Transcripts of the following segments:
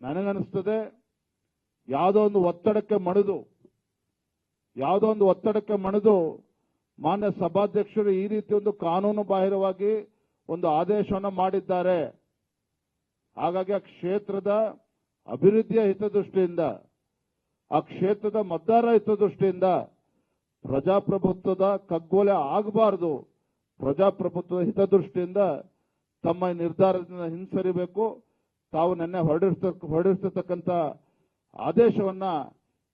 ನನಗನ್ನಿಸ್ತದೆ, ಯಾವುದೋ ಒಂದು ಒತ್ತಡಕ್ಕೆ ಮಣಿದು, ಯಾವುದೋ ಒಂದು ಒತ್ತಡಕ್ಕೆ ಮಣಿದು ಮಾನ್ಯ ಸಭಾಧ್ಯಕ್ಷರು ಈ ರೀತಿ ಒಂದು ಕಾನೂನು ಬಾಹಿರವಾಗಿ ಒಂದು ಆದೇಶವನ್ನು ಮಾಡಿದ್ದಾರೆ. ಹಾಗಾಗಿ ಆ ಕ್ಷೇತ್ರದ ಅಭಿವೃದ್ಧಿಯ ಹಿತದೃಷ್ಟಿಯಿಂದ, ಆ ಕ್ಷೇತ್ರದ ಮತದಾರ ಹಿತದೃಷ್ಟಿಯಿಂದ ಪ್ರಜಾಪ್ರಭುತ್ವದ ಕಗ್ಗೊಲೆ ಆಗಬಾರದು. ಪ್ರಜಾಪ್ರಭುತ್ವದ ಹಿತದೃಷ್ಟಿಯಿಂದ ತಮ್ಮ ನಿರ್ಧಾರದಿಂದ ಹಿಂಸರಿಬೇಕು. ತಾವು ನಿನ್ನೆ ಹೊರಡಿಸ್ತ ಹೊರಡಿಸತಕ್ಕಂತ ಆದೇಶವನ್ನ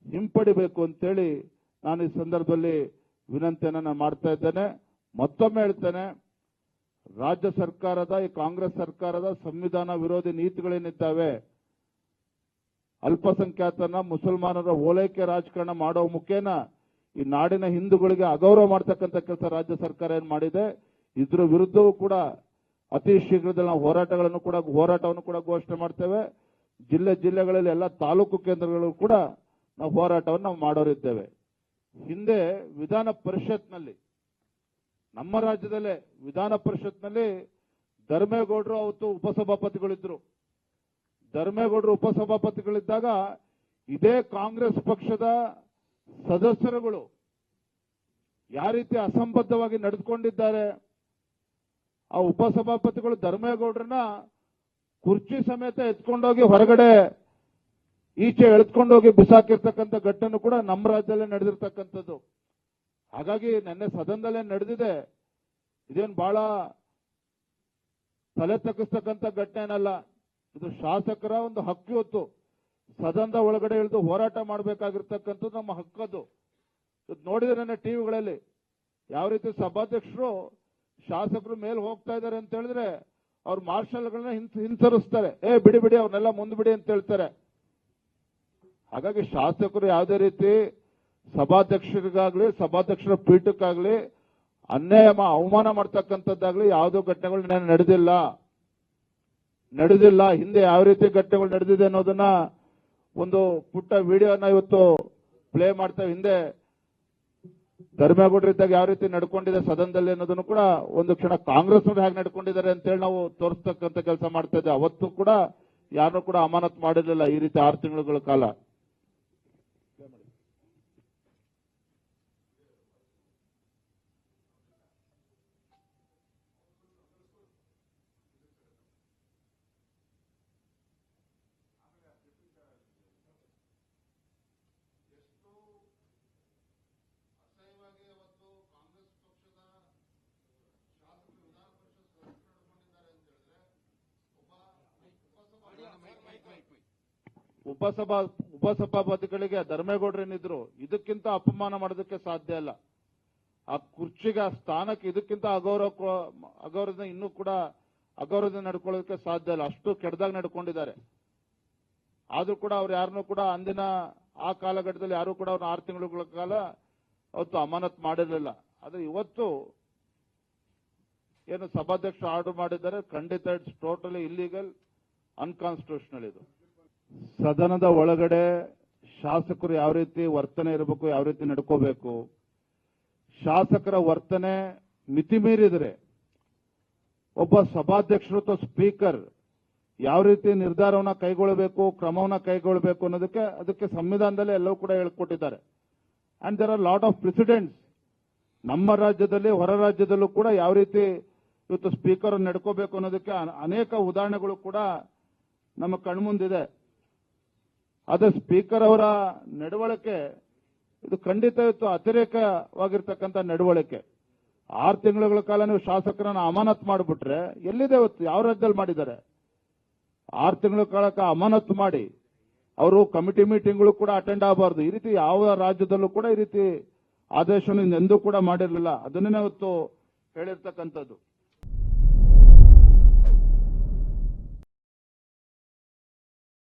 ಹಿಂಪಡಿಬೇಕು ಅಂತೇಳಿ ನಾನು ಈ ಸಂದರ್ಭದಲ್ಲಿ ವಿನಂತಿಯನ್ನು ನಾನು ಮಾಡ್ತಾ ಇದ್ದೇನೆ. ಮತ್ತೊಮ್ಮೆ ಹೇಳ್ತೇನೆ, ರಾಜ್ಯ ಸರ್ಕಾರದ, ಈ ಕಾಂಗ್ರೆಸ್ ಸರ್ಕಾರದ ಸಂವಿಧಾನ ವಿರೋಧಿ ನೀತಿಗಳೇನಿದ್ದಾವೆ ಅಲ್ಪಸಂಖ್ಯಾತನ ಮುಸಲ್ಮಾನರ ಓಲೈಕೆ ರಾಜಕಾರಣ ಮಾಡೋ ಮುಖೇನ ಈ ನಾಡಿನ ಹಿಂದೂಗಳಿಗೆ ಅಗೌರವ ಮಾಡ್ತಕ್ಕಂಥ ಕೆಲಸ ರಾಜ್ಯ ಸರ್ಕಾರ ಏನ್ ಮಾಡಿದೆ, ಇದ್ರ ವಿರುದ್ಧವೂ ಕೂಡ ಅತಿ ಶೀಘ್ರದಲ್ಲಿ ನಾವು ಹೋರಾಟಗಳನ್ನು ಕೂಡ, ಹೋರಾಟವನ್ನು ಕೂಡ ಘೋಷಣೆ ಮಾಡ್ತೇವೆ. ಜಿಲ್ಲೆ ಜಿಲ್ಲೆಗಳಲ್ಲಿ ಎಲ್ಲ ತಾಲೂಕು ಕೇಂದ್ರಗಳು ಕೂಡ ನಾವು ಹೋರಾಟವನ್ನು ನಾವು ಮಾಡೋರಿದ್ದೇವೆ. ಹಿಂದೆ ವಿಧಾನ ಪರಿಷತ್ನಲ್ಲಿ, ನಮ್ಮ ರಾಜ್ಯದಲ್ಲೇ ವಿಧಾನ ಪರಿಷತ್ನಲ್ಲಿ ಧರ್ಮೇಗೌಡರು ಅವತ್ತು ಉಪಸಭಾಪತಿಗಳಿದ್ರು ಧರ್ಮೇಗೌಡರು ಉಪಸಭಾಪತಿಗಳಿದ್ದಾಗ ಇದೇ ಕಾಂಗ್ರೆಸ್ ಪಕ್ಷದ ಸದಸ್ಯರುಗಳು ಯಾವ ರೀತಿ ಅಸಂಬದ್ಧವಾಗಿ ನಡೆದುಕೊಂಡಿದ್ದಾರೆ ಆ ಉಪಸಭಾಪತಿಗಳು ಧರ್ಮೇಗೌಡರನ್ನ ಕುರ್ಚಿ ಸಮೇತ ಎತ್ಕೊಂಡೋಗಿ ಹೊರಗಡೆ ಈಚೆ ಎಳೆದುಕೊಂಡೋಗಿ ಬಿಸಾಕಿರ್ತಕ್ಕಂಥ ಘಟನೆ ಕೂಡ ನಮ್ಮ ರಾಜ್ಯದಲ್ಲೇ ನಡೆದಿರ್ತಕ್ಕಂಥದ್ದು. ಹಾಗಾಗಿ ನೆನ್ನೆ ಸದನದಲ್ಲೇ ನಡೆದಿದೆ. ಇದೇನು ಬಹಳ ತಲೆ ತಗ್ಗಿಸ್ತಕ್ಕಂಥ ಘಟನೆ ಏನಲ್ಲ, ಇದು ಶಾಸಕರ ಒಂದು ಹಕ್ಕು ಹೊತ್ತು ಸದನದ ಒಳಗಡೆ ಇಳಿದು ಹೋರಾಟ ಮಾಡಬೇಕಾಗಿರ್ತಕ್ಕಂಥದ್ದು ನಮ್ಮ ಹಕ್ಕದು. ಇದು ನೋಡಿದ್ರೆ ನನ್ನ ಟಿವಿಗಳಲ್ಲಿ ಯಾವ ರೀತಿ ಸಭಾಧ್ಯಕ್ಷರು ಶಾಸಕರು ಮೇಲೆ ಹೋಗ್ತಾ ಇದ್ದಾರೆ ಅಂತ ಹೇಳಿದ್ರೆ ಅವ್ರ ಮಾರ್ಷಲ್ಗಳನ್ನ ಹಿಂಸ ಹಿಂಸರಿಸ್ತಾರೆ ಏ, ಬಿಡಿ ಬಿಡಿ, ಅವ್ರನ್ನೆಲ್ಲ ಮುಂದ್ಬಿಡಿ ಅಂತ ಹೇಳ್ತಾರೆ. ಹಾಗಾಗಿ ಶಾಸಕರು ಯಾವುದೇ ರೀತಿ ಸಭಾಧ್ಯಕ್ಷರಿಗಾಗ್ಲಿ, ಸಭಾಧ್ಯಕ್ಷರ ಪೀಠಕ್ಕಾಗ್ಲಿ ಅನ್ಯಾಯ ಅವಮಾನ ಮಾಡ್ತಕ್ಕಂಥದ್ದಾಗ್ಲಿ ಯಾವುದೋ ಘಟನೆಗಳು ನಡೆದಿಲ್ಲ. ನಡೆದಿಲ್ಲ. ಹಿಂದೆ ಯಾವ ರೀತಿ ಘಟನೆಗಳು ನಡೆದಿದೆ ಅನ್ನೋದನ್ನ ಒಂದು ಪುಟ್ಟ ವಿಡಿಯೋನ ಇವತ್ತು ಪ್ಲೇ ಮಾಡ್ತಾ ಹಿಂದೆ ಧರ್ಮೇಗೌಡರು ಇದ್ದಾಗ ಯಾವ ರೀತಿ ನಡ್ಕೊಂಡಿದೆ ಸದನದಲ್ಲಿ ಅನ್ನೋದನ್ನು ಕೂಡ ಒಂದು ಕ್ಷಣ ಕಾಂಗ್ರೆಸ್ ಹೇಗೆ ನಡ್ಕೊಂಡಿದ್ದಾರೆ ಅಂತೇಳಿ ನಾವು ತೋರಿಸ್ತಕ್ಕಂಥ ಕೆಲಸ ಮಾಡ್ತಾ ಇದ್ದೆ ಅವತ್ತು ಕೂಡ ಯಾರನ್ನೂ ಕೂಡ ಅಮಾನತ್ ಮಾಡಿರಲಿಲ್ಲ ಈ ರೀತಿ ಆರು ತಿಂಗಳುಗಳ ಕಾಲ. ಉಪಸಭಾ, ಉಪಸಭಾಪತಿಗಳಿಗೆ ಧರ್ಮೇಗೌಡರು ಏನಿದ್ರು, ಇದಕ್ಕಿಂತ ಅಪಮಾನ ಮಾಡೋದಕ್ಕೆ ಸಾಧ್ಯ ಇಲ್ಲ. ಆ ಕುರ್ಚಿಗೆ, ಆ ಸ್ಥಾನಕ್ಕೆ ಇದಕ್ಕಿಂತ ಅಗೌರವ ಅಗೌರವದಿಂದ ಇನ್ನೂ ಕೂಡ ಅಗೌರವದಿಂದ ನಡ್ಕೊಳ್ಳೋದಕ್ಕೆ ಸಾಧ್ಯ ಇಲ್ಲ. ಅಷ್ಟು ಕೆಡ್ದಾಗ ನಡ್ಕೊಂಡಿದ್ದಾರೆ. ಆದ್ರೂ ಕೂಡ ಅವ್ರು ಯಾರನ್ನೂ ಕೂಡ ಅಂದಿನ, ಆ ಕಾಲಘಟ್ಟದಲ್ಲಿ ಯಾರು ಕೂಡ ಅವ್ರನ್ನ ಆರು ತಿಂಗಳುಗಳ ಕಾಲ ಅವತ್ತು ಅಮಾನತ್ ಮಾಡಿರಲಿಲ್ಲ. ಆದ್ರೆ ಇವತ್ತು ಏನು ಸಭಾಧ್ಯಕ್ಷ ಆರ್ಡರ್ ಮಾಡಿದ್ದಾರೆ. ಖಂಡಿತ, ಇಟ್ಸ್ ಟೋಟಲಿ ಇಲ್ಲೀಗಲ್ ಅನ್ಕಾನ್ಸ್ಟಿಟ್ಯೂಷನಲ್ ಇದು. ಸದನದ ಒಳಗಡೆ ಶಾಸಕರು ಯಾವ ರೀತಿ ವರ್ತನೆ ಇರಬೇಕು, ಯಾವ ರೀತಿ ನಡ್ಕೋಬೇಕು, ಶಾಸಕರ ವರ್ತನೆ ಮಿತಿ ಮೀರಿದರೆ ಒಬ್ಬ ಸಭಾಧ್ಯಕ್ಷರು ಅಥವಾ ಸ್ಪೀಕರ್ ಯಾವ ರೀತಿ ನಿರ್ಧಾರವನ್ನ ಕೈಗೊಳ್ಳಬೇಕು, ಕ್ರಮವನ್ನ ಕೈಗೊಳ್ಳಬೇಕು ಅನ್ನೋದಕ್ಕೆ ಅದಕ್ಕೆ ಸಂವಿಧಾನದಲ್ಲಿ ಎಲ್ಲವೂ ಕೂಡ ಹೇಳ್ಕೊಟ್ಟಿದ್ದಾರೆ. And there are lot of presidents ನಮ್ಮ ರಾಜ್ಯದಲ್ಲಿ, ಹೊರ ರಾಜ್ಯದಲ್ಲೂ ಕೂಡ ಯಾವ ರೀತಿ ಇವತ್ತು ಸ್ಪೀಕರ್ ನಡ್ಕೋಬೇಕು ಅನ್ನೋದಕ್ಕೆ ಅನೇಕ ಉದಾಹರಣೆಗಳು ಕೂಡ ನಮ್ಮ ಕಣ್ಮುಂದಿದೆ. ಆದ್ರೆ ಸ್ಪೀಕರ್ ಅವರ ನಡವಳಿಕೆ, ಇದು ಖಂಡಿತ ಅತಿರೇಕವಾಗಿರ್ತಕ್ಕಂಥ ನಡವಳಿಕೆ. ಆರು ತಿಂಗಳುಗಳ ಕಾಲ ನೀವು ಶಾಸಕರನ್ನ ಅಮಾನತ್ ಮಾಡಿಬಿಟ್ರೆ, ಎಲ್ಲಿದೆ ಇವತ್ತು ಯಾವ ರಾಜ್ಯದಲ್ಲಿ ಮಾಡಿದ್ದಾರೆ? ಆರು ತಿಂಗಳ ಕಾಲಕ್ಕೆ ಅಮಾನತ್ ಮಾಡಿ, ಅವರು ಕಮಿಟಿ ಮೀಟಿಂಗ್ಗಳು ಕೂಡ ಅಟೆಂಡ್ ಆಗಬಾರ್ದು. ಈ ರೀತಿ ಯಾವ ರಾಜ್ಯದಲ್ಲೂ ಕೂಡ ಈ ರೀತಿ ಆದೇಶವನ್ನು ಎಂದೂ ಕೂಡ ಮಾಡಿರಲಿಲ್ಲ. ಅದನ್ನೇ ಇವತ್ತು ಹೇಳಿರ್ತಕ್ಕಂಥದ್ದು.